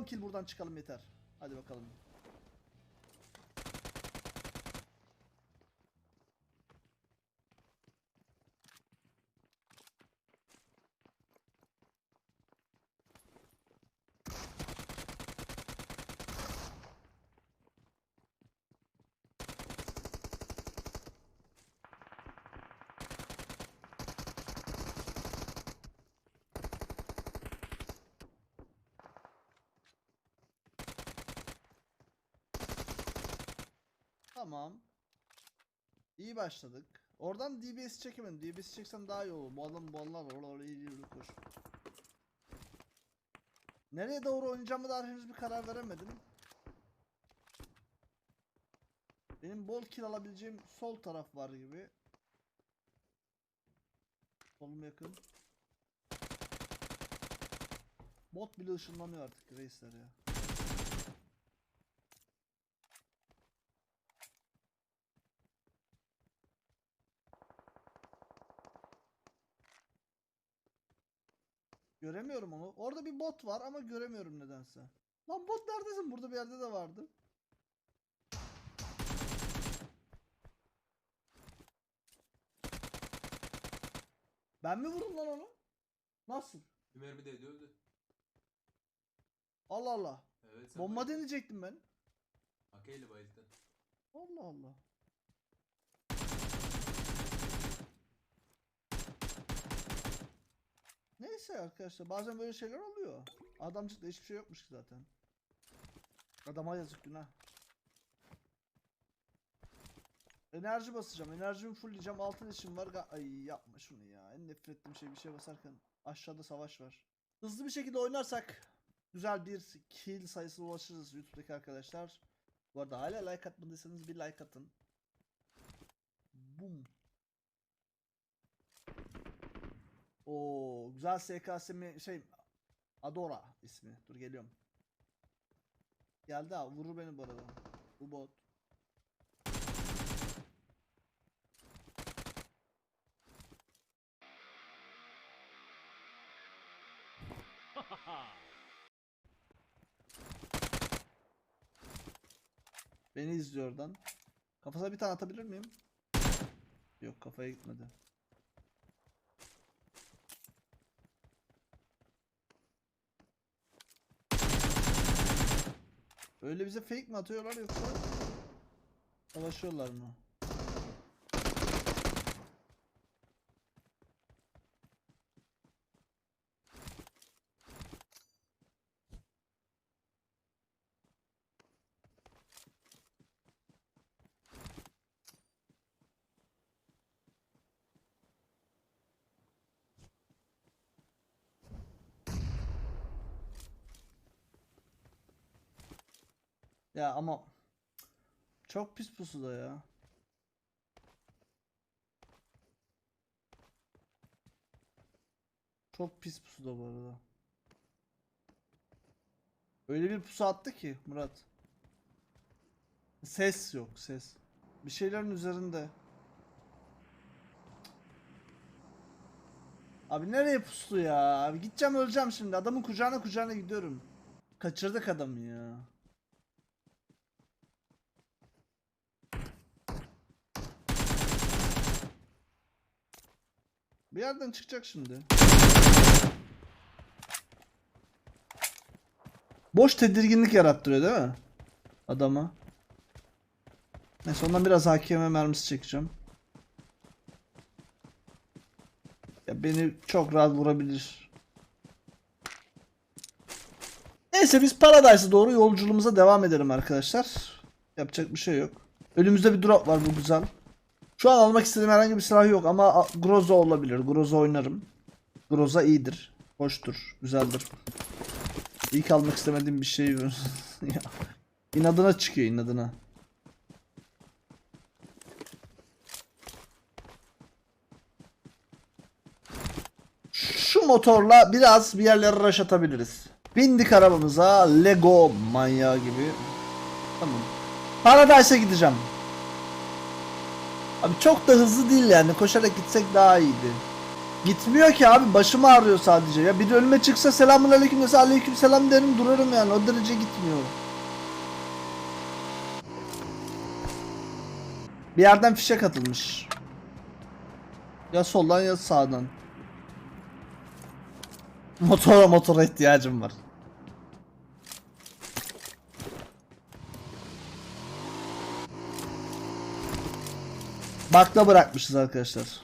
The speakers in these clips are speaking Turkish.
10 kill buradan çıkalım yeter. Hadi bakalım. Tamam. İyi başladık. Oradan DBS çekemedim. DBS çeksem daha iyi olur. Bu adam bu Allah var. Orada iyi yürü koş. Nereye doğru oynayacağımı daha henüz bir karar veremedim. Benim bol kill alabileceğim sol taraf var gibi. Solum yakın. Bot bile ışınlanıyor artık reisler ya. Göremiyorum onu. Orada bir bot var ama göremiyorum nedense. Lan bot neredesin? Burada bir yerde de vardı. Ben mi vurdum lan onu? Nasıl? Bir mermi değdi öldü. Allah Allah. Evet sen Bomba bayıldın. deneyecektim ben. Akeyle bayıldın. Allah Allah. Neyse arkadaşlar bazen böyle şeyler oluyor. Adamcıkta hiçbir şey yokmuş ki zaten. Adama yazık günah. Enerji basacağım. Enerjimi fullleyeceğim. Altın işim var. Ay yapma şunu ya. En nefret ettiğim şey bir şey basarken aşağıda savaş var. Hızlı bir şekilde oynarsak güzel bir kill sayısına ulaşırız YouTube'daki arkadaşlar. Bu arada hala like atmadıysanız bir like atın. Bum. Oo güzel SKS mi şey Adora ismi. Dur geliyorum. Geldi ha vurur beni bu arada. Bu bot. Beni izliyor oradan. Kafasına bir tane atabilir miyim? Yok kafaya gitmedi. Öyle bize fake mi atıyorlar yoksa savaşıyorlar mı? Ya ama çok pis pusuda ya. Çok pis pusuda bu arada. Öyle bir pusu attı ki Murat. Ses yok ses. Bir şeylerin üzerinde. Abi nereye pustu ya? Abi gideceğim öleceğim şimdi. Adamın kucağına kucağına gidiyorum. Kaçırdık adamı ya. Bir yerden çıkacak şimdi. Boş tedirginlik yarattırıyor değil mi? Adama. Neyse ondan biraz hakeme mermisi çekeceğim. Ya beni çok rahat vurabilir. Neyse biz Paradise'a doğru yolculuğumuza devam edelim arkadaşlar. Yapacak bir şey yok. Önümüzde bir drop var bu güzel. Şu an almak istediğim herhangi bir silah yok ama Groza olabilir. Groza oynarım. Groza iyidir. Hoştur. Güzeldir. İlk almak istemediğim bir şey. ya. İnadına çıkıyor inadına. Şu motorla biraz bir yerlere rush atabiliriz. Bindik arabamıza Lego manyağı gibi. Tamam. Paradise'a gideceğim. Abi çok da hızlı değil yani. Koşarak gitsek daha iyiydi. Gitmiyor ki abi başım ağrıyor sadece. Ya bir önüme çıksa selamun aleyküm dese aleyküm selam derim durarım yani o derece gitmiyor. Bir yerden fişek atılmış. Ya soldan ya sağdan. Motora motora ihtiyacım var. Bakla bırakmışız arkadaşlar.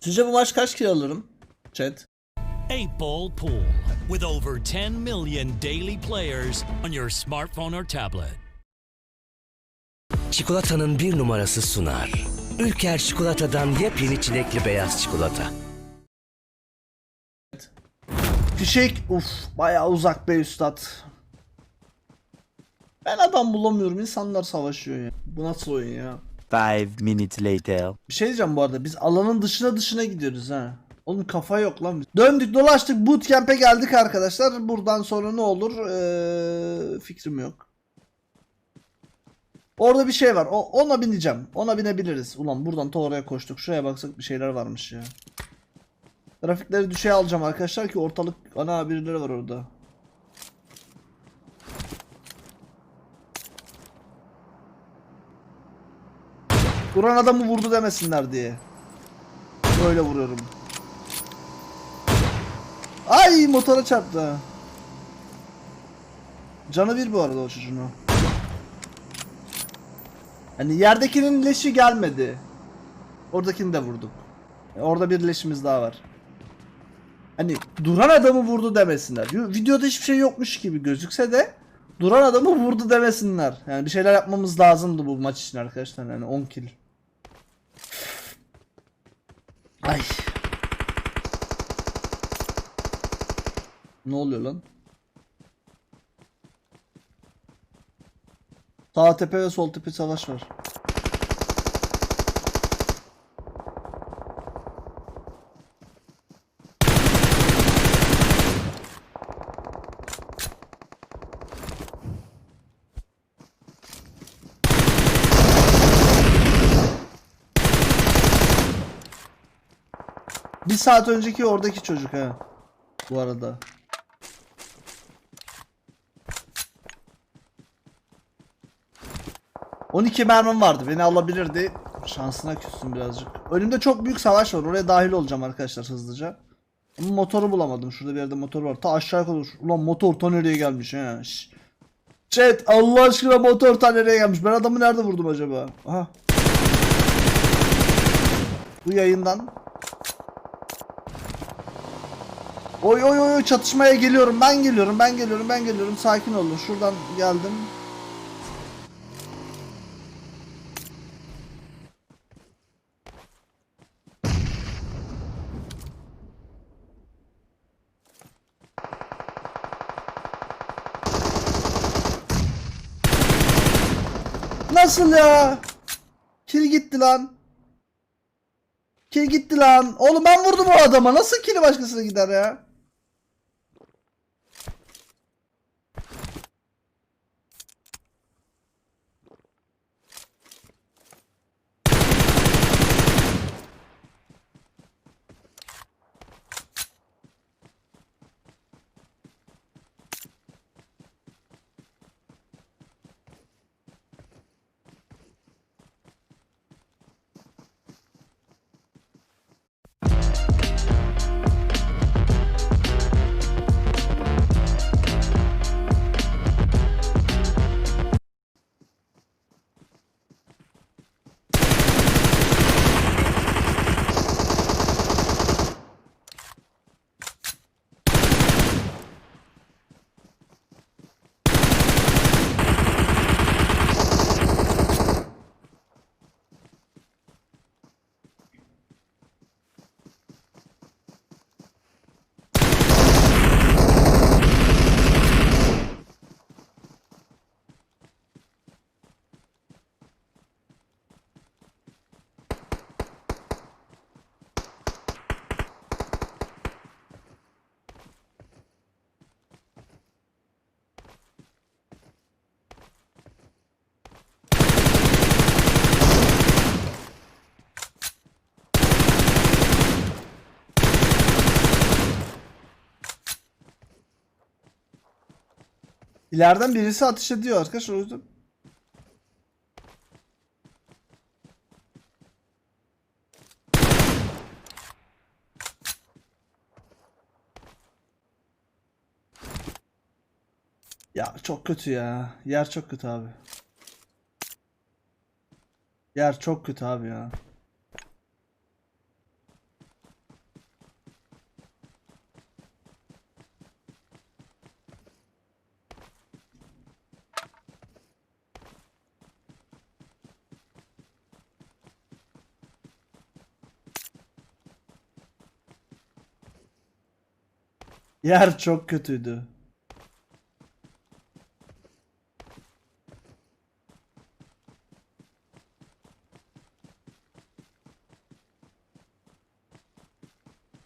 Sizce bu maç kaç kilo alırım? Chat. 8 Ball Pool with over 10 million daily players on your smartphone or tablet. Çikolatanın bir numarası sunar. Ülker çikolatadan yepyeni çilekli beyaz çikolata. Fişek uf bayağı uzak be üstad. Ben adam bulamıyorum insanlar savaşıyor ya. Bu nasıl oyun ya? Five minutes later. Bir şey diyeceğim bu arada biz alanın dışına dışına gidiyoruz ha. Oğlum kafa yok lan. Döndük dolaştık bootcamp'e geldik arkadaşlar. Buradan sonra ne olur ee, fikrim yok. Orada bir şey var. O, ona bineceğim. Ona binebiliriz. Ulan buradan ta oraya koştuk. Şuraya baksak bir şeyler varmış ya. Grafikleri düşeye alacağım arkadaşlar ki ortalık ana birileri var orada. Vuran adamı vurdu demesinler diye. Böyle vuruyorum. Ay motora çarptı. Canı bir bu arada o çocuğun. Hani yerdekinin leşi gelmedi. Oradakini de vurduk. E, Orada bir leşimiz daha var. Hani duran adamı vurdu demesinler. Videoda hiçbir şey yokmuş gibi gözükse de duran adamı vurdu demesinler. Yani bir şeyler yapmamız lazımdı bu maç için arkadaşlar. Yani 10 kill. Ay. Ne oluyor lan? Sağ tepe ve sol tepe savaş var. Bir saat önceki oradaki çocuk ha. Bu arada. ...12 mermim vardı. Beni alabilirdi. Şansına küstüm birazcık. Önümde çok büyük savaş var. Oraya dahil olacağım arkadaşlar hızlıca. Ama motoru bulamadım. Şurada bir yerde motor var. Ta aşağı kadar. Ulan motor ta nereye gelmiş. Şş. Chat Allah aşkına motor ta nereye gelmiş. Ben adamı nerede vurdum acaba? Aha. Bu yayından oy oy oy, çatışmaya geliyorum. Ben geliyorum. Ben geliyorum. Ben geliyorum. Sakin olun. Şuradan geldim. Nasıl ya? Kill gitti lan. Kill gitti lan. Oğlum ben vurdum o adama. Nasıl kill başkasına gider ya? İleriden birisi ateş ediyor arkadaşlar o yüzden. Ya çok kötü ya. Yer çok kötü abi. Yer çok kötü abi ya. Yer çok kötüydü.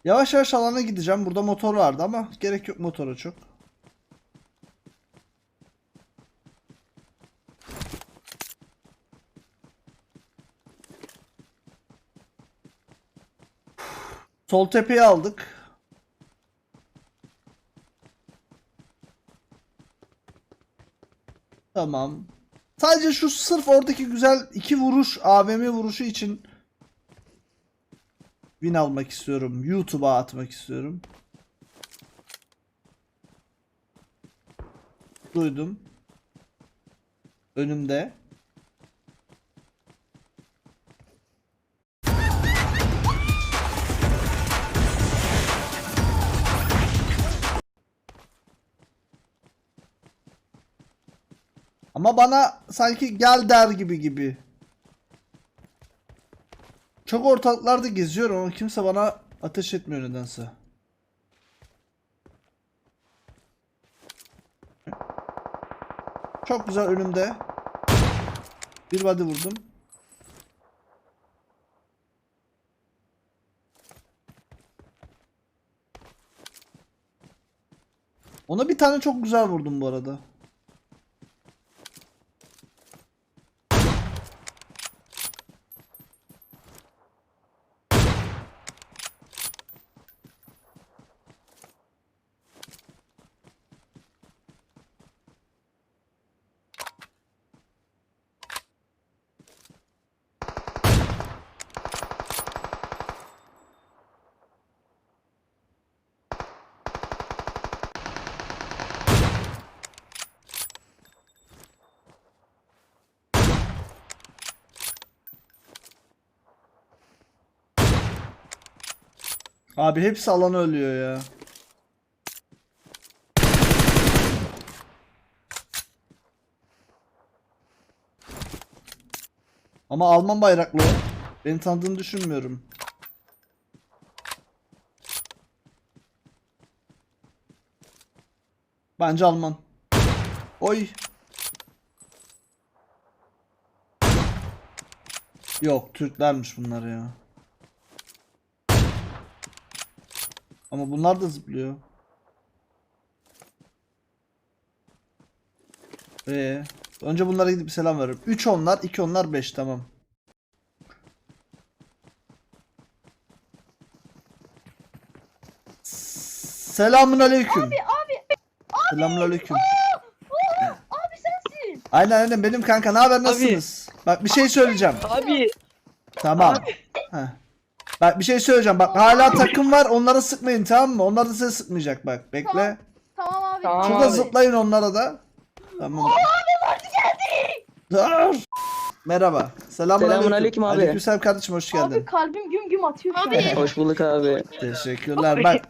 Yavaş yavaş alana gideceğim. Burada motor vardı ama gerek yok motora çok. Sol tepeyi aldık. Tamam. Sadece şu sırf oradaki güzel iki vuruş AVM vuruşu için win almak istiyorum. YouTube'a atmak istiyorum. Duydum. Önümde. Ama bana sanki gel der gibi gibi. Çok ortalıklarda geziyorum ama kimse bana ateş etmiyor nedense. Çok güzel önümde. Bir body vurdum. Ona bir tane çok güzel vurdum bu arada. Abi hepsi alan ölüyor ya. Ama Alman bayraklı. Beni tanıdığını düşünmüyorum. Bence Alman. Oy. Yok Türklermiş bunlar ya. Ama bunlar da zıplıyor. Ee, önce bunlara gidip bir selam veririm. 3 onlar, 2 onlar, 5 tamam. Selamun aleyküm. Abi abi. Selamun aleyküm. Abi sensin. Aynen aynen benim kanka. Ne haber nasılsınız? Bak bir şey söyleyeceğim. Abi Tamam. Heh. Bak bir şey söyleyeceğim. Bak hala takım var. Onlara sıkmayın tamam mı? Onlar da size sıkmayacak bak. Bekle. Tamam abi. Tamam. Şurada abi. zıplayın onlara da. Tamam. Dur. Merhaba. Selamun, Selamun aleyküm abi. Aleykümselam kardeşim hoş geldin. Abi kalbim güm güm atıyor an. hoş bulduk abi. Teşekkürler. Bak.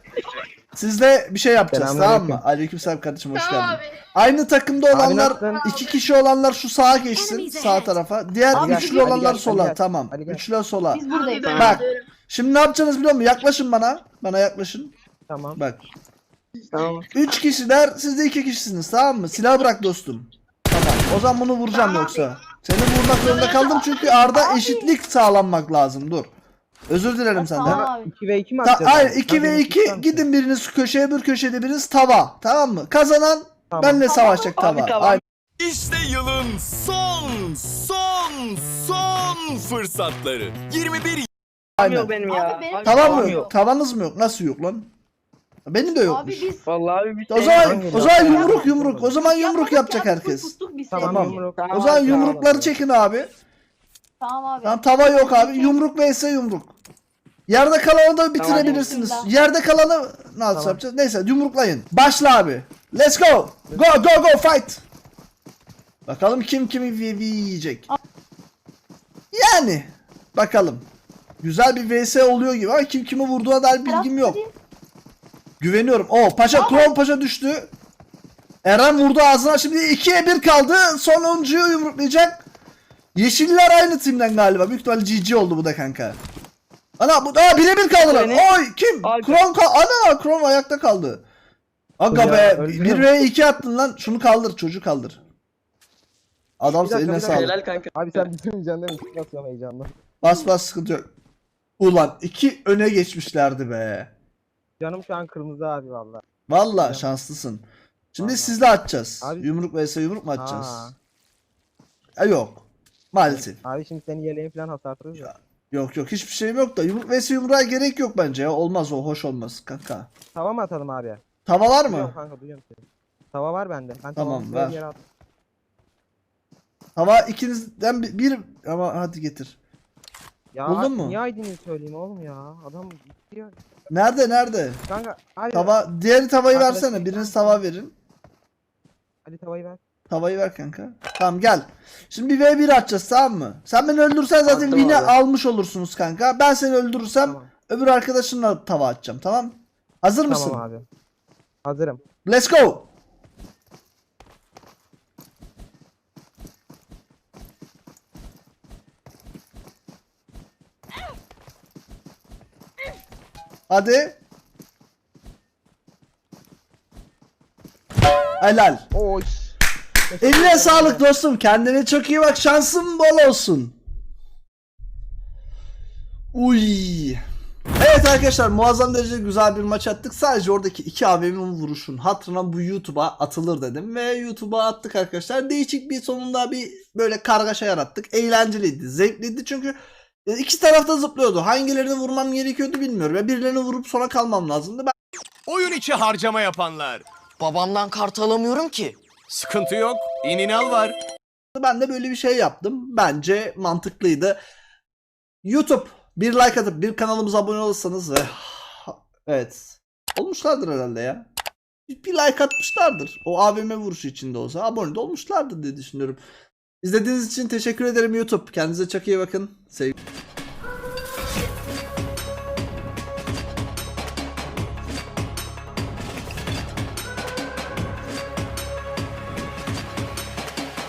Sizle bir şey yapacağız tamam Selamünaleyküm. mı? Aleykümselam kardeşim hoş Tamam geldin. abi. Aynı takımda olanlar nasılsın? iki kişi olanlar şu sağa geçsin sağ tarafa. Diğer Hadi gel, üçlü hadi olanlar gel, sola. hadi gel. Tamam. Hadi gel. Üçlüler sola. Biz buradayız. Bak. Şimdi ne yapacaksınız biliyor musun? Yaklaşın bana. Bana yaklaşın. Tamam. Bak. Tamam. Üç kişiler siz de iki kişisiniz tamam mı? Silah bırak dostum. Tamam. O zaman bunu vuracağım yoksa. Seni vurmak zorunda kaldım çünkü Arda eşitlik sağlanmak lazım. Dur. Özür dilerim senden. Tamam abi. 2 ve 2 mi Ta atacağız? hayır abi? 2 ve Hadi 2 lütfen. gidin biriniz köşeye bir köşede biriniz tava. Tamam mı? Kazanan Tamam. benle savaşacak tava. Abi tamam. Aynen. İşte yılın son, son, son fırsatları. 21 aynen. Yok benim ya. Abi benim- Abi Tavan tamam mı yok? Tavanız mı yok? Nasıl yok lan? Benim de yokmuş. Abi biz Vallahi abi bir O şey zaman yok. o zaman yumruk yumruk. O zaman yumruk yapacak ya, herkes. Biz Tamam, yumruk. O zaman yumrukları çekin abi. Tamam abi. Tamam tava yok abi. Yumruk vs yumruk. Yerde kalanı da bitirebilirsiniz. Tamam. Yerde kalanı nasıl yapacağız? Neyse yumruklayın. Başla abi. Let's go. Go go go fight. Bakalım kim kimi yiyecek. Yani bakalım. Güzel bir VS oluyor gibi ama kim kimi vurduğuna dair bilgim yok. Güveniyorum. O Paşa Kron Paşa düştü. Eren vurdu ağzına. Şimdi 2'ye 1 kaldı. Sonuncuyu yumruklayacak. Yeşiller aynı timden galiba. Büyük ihtimalle GG oldu bu da kanka. Ana bu aa birebir kaldılar. Ne? Oy kim? Kron ka ana Kron ayakta kaldı. Aga Ya, be öldürüyor 1 ve 2 attın lan. Şunu kaldır çocuğu kaldır. Adam Bir eline bir sağlık. Helal kanka. Abi sen bitirmeyeceksin değil mi? Nasıl yana heyecanla? Bas bas sıkıntı yok. Ulan iki öne geçmişlerdi be. Canım şu an kırmızı abi valla. Valla şanslısın. Şimdi Vallahi. sizle atacağız. Abi- Yumruk vs yumruk mu atacağız? Aa. E, yok. Maalesef. Abi şimdi senin yeleğin falan hasarlıyız ya. Yok yok hiçbir şeyim yok da yumruk vs yumruğa gerek yok bence ya. Olmaz o hoş olmaz kanka. Tava mı atalım abi? Tava var Duyuyorum mı? kanka duyuyorum seni. Tava var bende. Ben Tamam, tavamı ver. bir yere at- Tava ikinizden bir, bir ama hadi getir. Ya Buldun mu? Niye ID'ni söyleyeyim oğlum ya? Adam gidiyor. Nerede nerede? Kanka abi Tava diğeri tavayı Arkadaş versene. bir Biriniz tava verin. Ali tavayı ver. Tavayı ver kanka. Tamam gel. Şimdi bir V1 atacağız tamam mı? Sen beni öldürürsen zaten Attım win'i abi. almış olursunuz kanka. Ben seni öldürürsem Tamam. öbür arkadaşınla tava atacağım tamam? Hazır mısın? Tamam abi. Hazırım. Let's go. Hadi. Helal. Oy. Eline sağlık dostum. Kendine çok iyi bak. Şansın bol olsun. Uy. Evet arkadaşlar muazzam derecede güzel bir maç attık. Sadece oradaki iki abimin vuruşun hatırına bu YouTube'a atılır dedim. Ve YouTube'a attık arkadaşlar. Değişik bir sonunda bir böyle kargaşa yarattık. Eğlenceliydi, zevkliydi çünkü iki tarafta zıplıyordu. Hangilerini vurmam gerekiyordu bilmiyorum. Ve birilerini vurup sona kalmam lazımdı. Ben Oyun içi harcama yapanlar. Babamdan kart alamıyorum ki. Sıkıntı yok. İninal var. Ben de böyle bir şey yaptım. Bence mantıklıydı. YouTube bir like atıp bir kanalımıza abone olursanız ve evet olmuşlardır herhalde ya. Bir bir like atmışlardır. O AVM vuruşu içinde olsa abone de olmuşlardır diye düşünüyorum. İzlediğiniz için teşekkür ederim YouTube. Kendinize çok iyi bakın. Sevgiler.